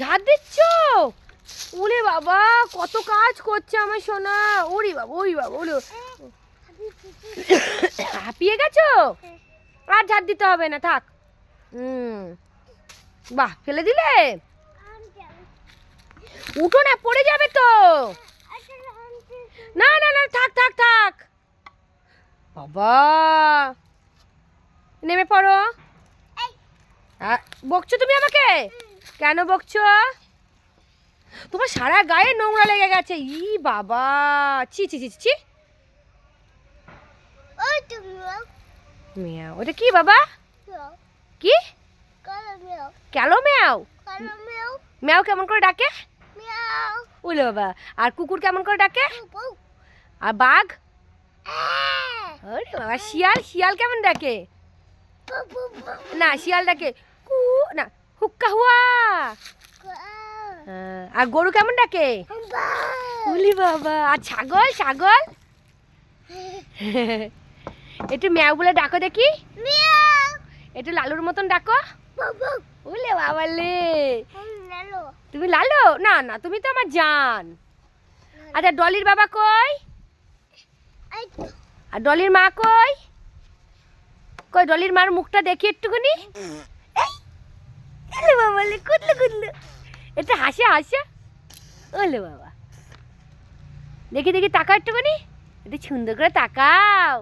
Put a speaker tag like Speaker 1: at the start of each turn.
Speaker 1: ঝাড় দিচ্ছ? ওরে বাবা, কত কাজ করছে আমার সোনা। ওরে বাবা ওরে বাবা, ওরে হাঁপিয়ে গেছো? আর ঝাড় দিতে হবে না, থাক। হুম। বাহ, ফেলে দিলে? উঠো না, পড়ে যাবে তো। না না না, থাক থাক থাক। বাবা। নেমে পড়ো। বকছো তুমি আমাকে? কেন বকছো? তোমার সারা গায়ে নোংরা লেগে গেছে। ই বাবা। ছি ছি ছি ছি, মিয়াও। ওটা কি বাবা? কি? ম্যাও। ম্যাও? কেমন করে ডাকে? বাবা। আর কুকুর কেমন করে ডাকে? আর বাঘ? বাবা শিয়াল? শিয়াল কেমন ডাকে? না শিয়াল ডাকে। কু না হুক্কা হ্যাঁ, আর গরু কেমন ডাকে? উলি বাবা। আর ছাগল ছাগল? একটু ম্যাও বলে ডাকো দেখি। একটু লালুর মতন ডাকো। উলে বাবা লে। তুমি লালো? না না তুমি তো আমার জান। আচ্ছা ডলির বাবা কই? আর ডলির মা কই? কই ডলির মার মুখটা দেখি একটুখানি। বাবা লে কুদলু কুদলু। এটা হাসে হাসে। ওলে বাবা। দেখি দেখি তাকাও একটুখানি। একটু সুন্দর করে তাকাও।